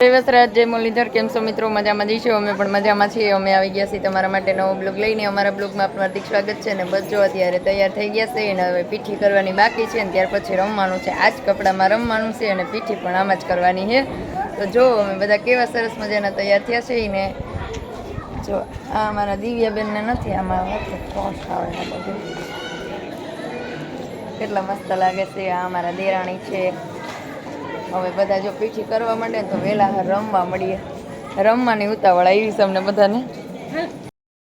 દેવસરાજ જય મુરલીધર કેમ છો મિત્રો? મજામાં જઈશું અમે પણ મજામાં છીએ. અમે આવી ગયા છીએ તમારા માટે નવો બ્લોગ લઈને. અમારા બ્લોગમાં આપનું હાર્દિક સ્વાગત છે અને બસ જો અત્યારે તૈયાર થઈ ગયા છે અને હવે પીઠી કરવાની બાકી છે અને ત્યાર પછી રમવાનું છે. આ જ કપડામાં રમવાનું છે અને પીઠી પણ આમાં જ કરવાની છે. તો જો, અમે બધા કેવા સરસ મજાના તૈયાર થયા છે ને? જો, આ અમારા દિવ્યાબેનને નથી, આમાં કેટલા મસ્ત લાગે છે. આ અમારા દેરાણી છે. હવે બધા જો પીઠી કરવા માંડે તો વહેલા રમવા મળીએ. રમવાની ઉતાવળ આવી છે અમને બધાને.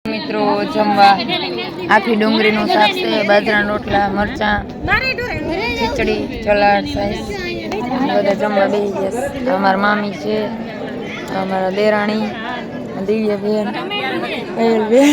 મિત્રો જમવા આખી ડુંગળીનું શાક છે બાજરાના રોટલા, મરચાં, ખીચડી ચલાડ સાઈસ બધા જમવા બેસી અમારા મામી છે, અમારા દેરાણી દિવ્ય બેન બેન